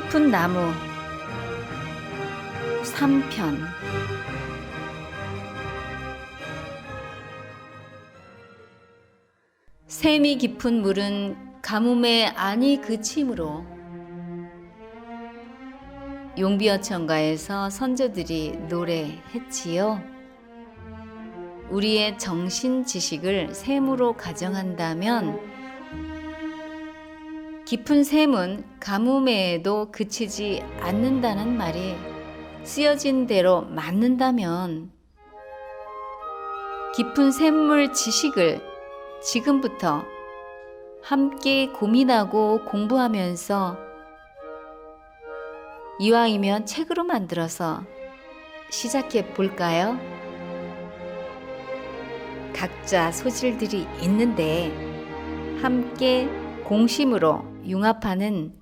푸른 나무 3편 샘이 깊은 물은 가뭄에 안이 그침으로 용비어천가에서 선조들이 노래했지요. 우리의 정신 지식을 샘으로 가정한다면 깊은 샘은 가뭄에도 그치지 않는다는 말이 쓰여진 대로 맞는다면 깊은 샘물 지식을 지금부터 함께 고민하고 공부하면서 이왕이면 책으로 만들어서 시작해 볼까요? 각자 소질들이 있는데 함께 공심으로 융합하는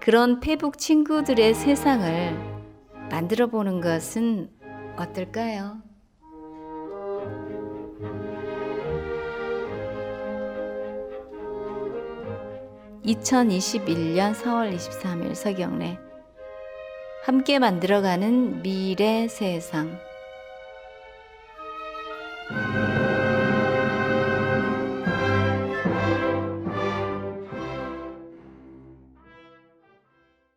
그런 페북 친구들의 세상을 만들어 보는 것은 어떨까요? (2021년 4월 23일) 서경래 함께 만들어가는 미래 세상